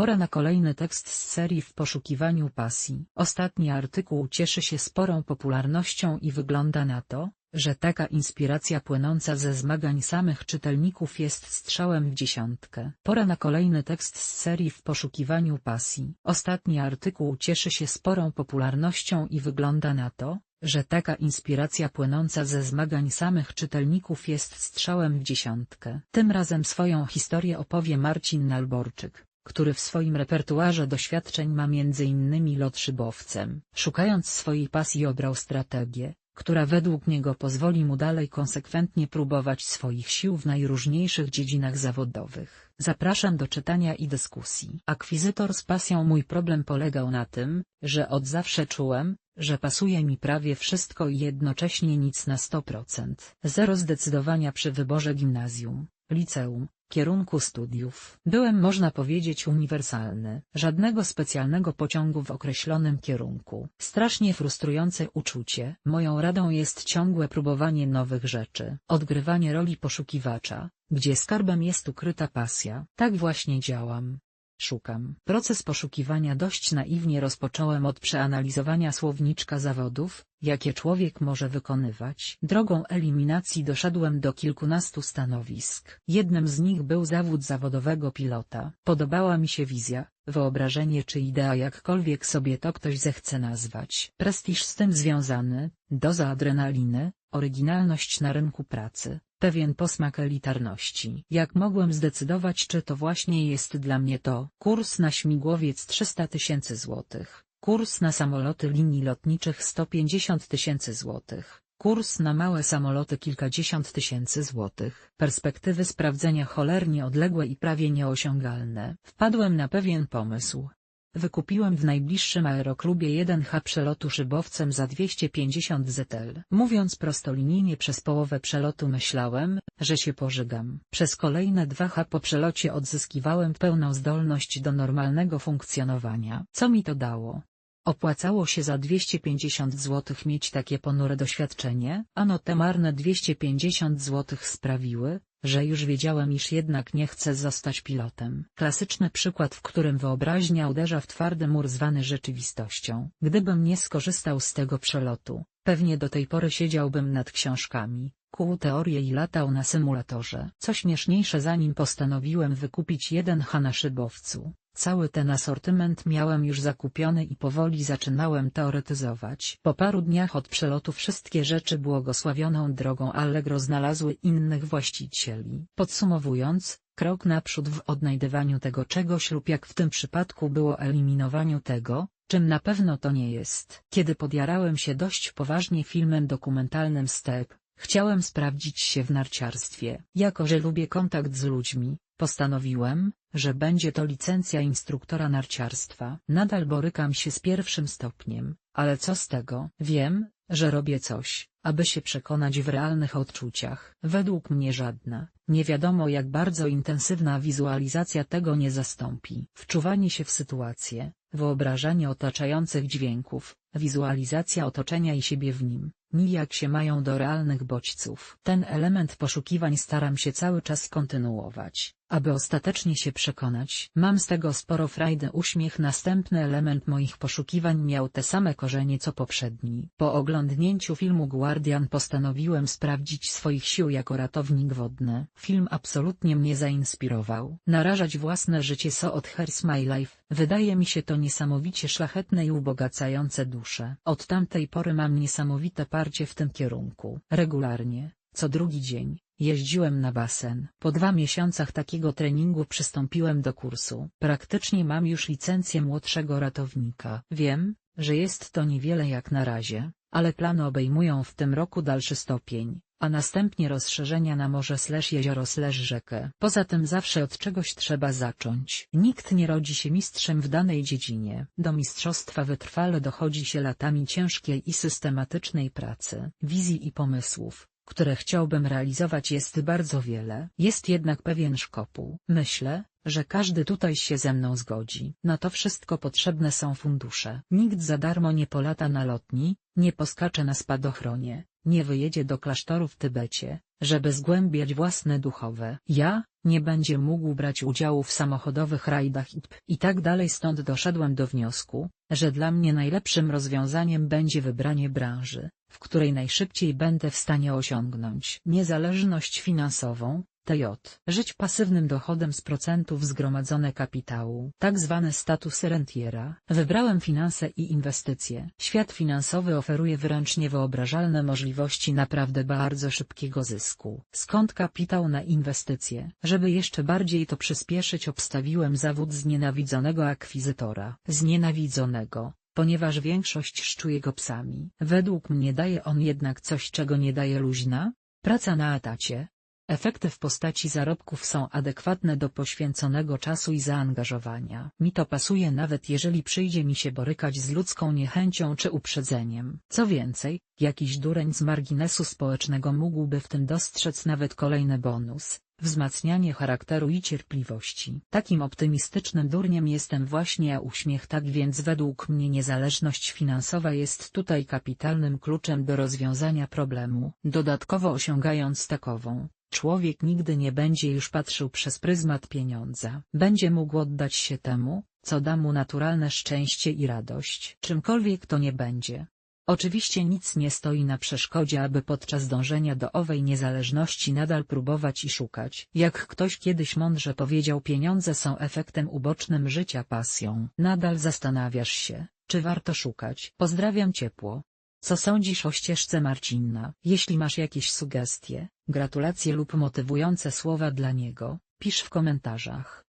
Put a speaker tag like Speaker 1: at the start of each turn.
Speaker 1: Pora na kolejny tekst z serii W poszukiwaniu pasji. Ostatni artykuł cieszy się sporą popularnością i wygląda na to, że taka inspiracja płynąca ze zmagań samych czytelników jest strzałem w dziesiątkę. Pora na kolejny tekst z serii W poszukiwaniu pasji. Ostatni artykuł cieszy się sporą popularnością i wygląda na to, że taka inspiracja płynąca ze zmagań samych czytelników jest strzałem w dziesiątkę. Tym razem swoją historię opowie Marcin Nalborczyk, który w swoim repertuarze doświadczeń ma m.in. lot szybowcem. Szukając swojej pasji obrał strategię, która według niego pozwoli mu dalej konsekwentnie próbować swoich sił w najróżniejszych dziedzinach zawodowych. Zapraszam do czytania i dyskusji. Akwizytor z pasją Mój problem polegał na tym, że od zawsze czułem, że pasuje mi prawie wszystko i jednocześnie nic na 100%. Zero zdecydowania przy wyborze gimnazjum, liceum, kierunku studiów. Byłem można powiedzieć uniwersalny, żadnego specjalnego pociągu w określonym kierunku. Strasznie frustrujące uczucie. Moją radą jest ciągłe próbowanie nowych rzeczy, odgrywanie roli poszukiwacza, gdzie skarbem jest ukryta pasja. Tak właśnie działam. Szukam. Proces poszukiwania dość naiwnie rozpocząłem od przeanalizowania słowniczka zawodów, jakie człowiek może wykonywać. Drogą eliminacji doszedłem do kilkunastu stanowisk. Jednym z nich był zawód zawodowego pilota. Podobała mi się wizja, wyobrażenie czy idea jakkolwiek sobie to ktoś zechce nazwać. Prestiż z tym związany, doza adrenaliny, oryginalność na rynku pracy, pewien posmak elitarności. Jak mogłem zdecydować czy to właśnie jest dla mnie to? Kurs na śmigłowiec 300 tysięcy złotych, kurs na samoloty linii lotniczych 150 tysięcy złotych, kurs na małe samoloty kilkadziesiąt tysięcy złotych. Perspektywy sprawdzenia cholernie odległe i prawie nieosiągalne. Wpadłem na pewien pomysł, Wykupiłem w najbliższym aeroklubie 1H przelotu szybowcem za 250 ZL. Mówiąc prostolinijnie przez połowę przelotu myślałem, że się pożygam. Przez kolejne 2H po przelocie odzyskiwałem pełną zdolność do normalnego funkcjonowania. Co mi to dało? Opłacało się za 250 zł mieć takie ponure doświadczenie? Ano te marne 250 zł sprawiły, że już wiedziałem iż jednak nie chcę zostać pilotem. Klasyczny przykład w którym wyobraźnia uderza w twardy mur zwany rzeczywistością. Gdybym nie skorzystał z tego przelotu, pewnie do tej pory siedziałbym nad książkami, kuł teorię i latał na symulatorze. Co śmieszniejsze zanim postanowiłem wykupić jeden H na szybowcu, Cały ten asortyment miałem już zakupiony i powoli zaczynałem teoretyzować. Po paru dniach od przelotu wszystkie rzeczy błogosławioną drogą Allegro znalazły innych właścicieli. Podsumowując, krok naprzód w odnajdywaniu tego czegoś lub jak w tym przypadku było eliminowaniu tego, czym na pewno to nie jest. Kiedy podjarałem się dość poważnie filmem dokumentalnym Step, chciałem sprawdzić się w narciarstwie. Jako że lubię kontakt z ludźmi, Postanowiłem, że będzie to licencja instruktora narciarstwa. Nadal borykam się z pierwszym stopniem, ale co z tego? Wiem, że robię coś, aby się przekonać w realnych odczuciach. Według mnie żadna, nie wiadomo jak bardzo intensywna wizualizacja tego nie zastąpi. Wczuwanie się w sytuację, wyobrażanie otaczających dźwięków, wizualizacja otoczenia i siebie w nim, nijak się mają do realnych bodźców. Ten element poszukiwań staram się cały czas kontynuować, aby ostatecznie się przekonać. Mam z tego sporo frajdy uśmiech Następny element moich poszukiwań miał te same korzenie co poprzedni. Po oglądnięciu filmu Guardian postanowiłem sprawdzić swoich sił jako ratownik wodny. Film absolutnie mnie zainspirował. Narażać własne życie so od Here's My Life, wydaje mi się to niesamowicie szlachetne i ubogacające duszę. Od tamtej pory mam niesamowite parcie w tym kierunku. Regularnie, co drugi dzień, jeździłem na basen. Po dwa miesiącach takiego treningu przystąpiłem do kursu. Praktycznie mam już licencję młodszego ratownika. Wiem, że jest to niewiele jak na razie, ale plany obejmują w tym roku dalszy stopień, a następnie rozszerzenia na morze slash jezioro slash rzekę. Poza tym zawsze od czegoś trzeba zacząć. Nikt nie rodzi się mistrzem w danej dziedzinie. Do mistrzostwa wytrwale dochodzi się latami ciężkiej i systematycznej pracy, wizji i pomysłów, które chciałbym realizować jest bardzo wiele. Jest jednak pewien szkopuł. Myślę, że każdy tutaj się ze mną zgodzi. Na to wszystko potrzebne są fundusze. Nikt za darmo nie polata na lotni, nie poskacze na spadochronie, nie wyjedzie do klasztoru w Tybecie, żeby zgłębiać własne duchowe ja, nie będzie mógł brać udziału w samochodowych rajdach itp. i tak dalej stąd doszedłem do wniosku, że dla mnie najlepszym rozwiązaniem będzie wybranie branży, w której najszybciej będę w stanie osiągnąć niezależność finansową, TJ. Żyć pasywnym dochodem z procentów zgromadzone kapitału, tak zwany status rentiera. Wybrałem finanse i inwestycje. Świat finansowy oferuje wręcz niewyobrażalne możliwości naprawdę bardzo szybkiego zysku. Skąd kapitał na inwestycje? Żeby jeszcze bardziej to przyspieszyć obstawiłem zawód znienawidzonego akwizytora. Znienawidzonego ponieważ większość szczuje go psami. Według mnie daje on jednak coś czego nie daje luźna? Praca na etacie, Efekty w postaci zarobków są adekwatne do poświęconego czasu i zaangażowania. Mi to pasuje nawet jeżeli przyjdzie mi się borykać z ludzką niechęcią czy uprzedzeniem. Co więcej, jakiś dureń z marginesu społecznego mógłby w tym dostrzec nawet kolejny bonus. Wzmacnianie charakteru i cierpliwości. Takim optymistycznym durniem jestem właśnie ja uśmiech tak więc według mnie niezależność finansowa jest tutaj kapitalnym kluczem do rozwiązania problemu. Dodatkowo osiągając takową, Człowiek nigdy nie będzie już patrzył przez pryzmat pieniądza. Będzie mógł oddać się temu, co da mu naturalne szczęście i radość. Czymkolwiek to nie będzie. Oczywiście nic nie stoi na przeszkodzie aby podczas dążenia do owej niezależności nadal próbować i szukać. Jak ktoś kiedyś mądrze powiedział pieniądze są efektem ubocznym życia pasją. Nadal zastanawiasz się, czy warto szukać. Pozdrawiam ciepło. Co sądzisz o ścieżce Marcinna? Jeśli masz jakieś sugestie, gratulacje lub motywujące słowa dla niego, pisz w komentarzach.